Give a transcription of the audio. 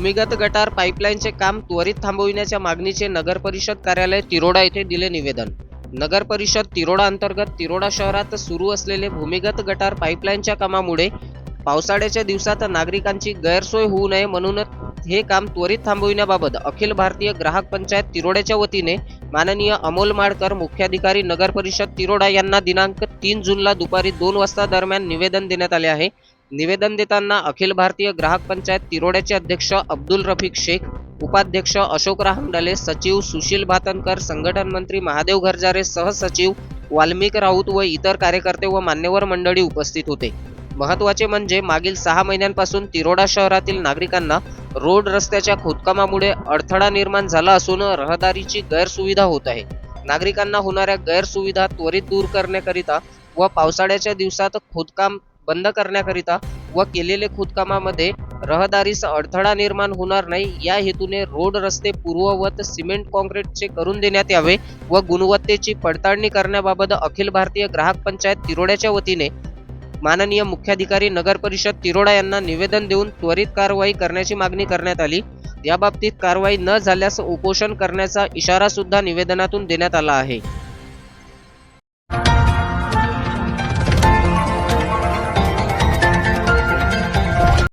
भूमिगत गटार पाईपलाईनचे काम त्वरित थांबविण्याच्या मागणीचे नगर परिषद कार्यालय तिरोडा येथे दिले निवेदन. नगर परिषद तिरोडा अंतर्गत तिरोडा शहरात सुरू असलेले भूमिगत गटार पाईपलाईनच्या कामामुळे पावसाळ्याच्या दिवसात नागरिकांची गैरसोय होऊ नये म्हणून हे काम त्वरित थांबविण्याबाबत अखिल भारतीय ग्राहक पंचायत तिरोड्याच्या वतीने माननीय अमोल माडकर मुख्याधिकारी नगर परिषद तिरोडा यांना दिनांक तीन जूनला दुपारी दोन वाजता दरम्यान निवेदन देण्यात आले आहे. निवेदन देताना अखिल भारतीय ग्राहक पंचायत तिरोड्याचे अध्यक्ष अब्दुल रफिक शेख उपाध्यक्ष अशोक राहंगडले सचिव सुशील भातनकर संघटन मंत्री महादेव घरजारे सहसचिव वाल्मिक राऊत व इतर कार्यकर्ते व मान्यवर मंडळी उपस्थित होते. महत्त्वाचे म्हणजे मागील सहा महिन्यांपासून तिरोडा शहरातील नागरिकांना रोड रस्त्याच्या खोदकामामुळे अडथळा निर्माण झाला असून रहदारीची गैरसुविधा होत आहे. नागरिकांना होणाऱ्या गैरसुविधा त्वरित दूर करण्याकरिता व पावसाळ्याच्या दिवसात खोदकाम बंद करण्याकरिता व केलेले खोदकामामध्ये रहदारीस अडथळा निर्माण होणार नाही या हेतूने रोड रस्ते पूर्ववत सिमेंट कॉन्क्रीटचे करून देण्यात यावे व गुणवत्तेची पडताळणी करण्याबाबत अखिल भारतीय ग्राहक पंचायत तिरोड्याच्या वतीने माननीय मुख्याधिकारी नगर परिषद तिरोडा यांना निवेदन देऊन त्वरित कारवाई करण्याची मागणी करण्यात आली. याबाबतीत कारवाई न झाल्यास उपोषण करण्याचा इशारा सुद्धा निवेदनातून देण्यात आला आहे.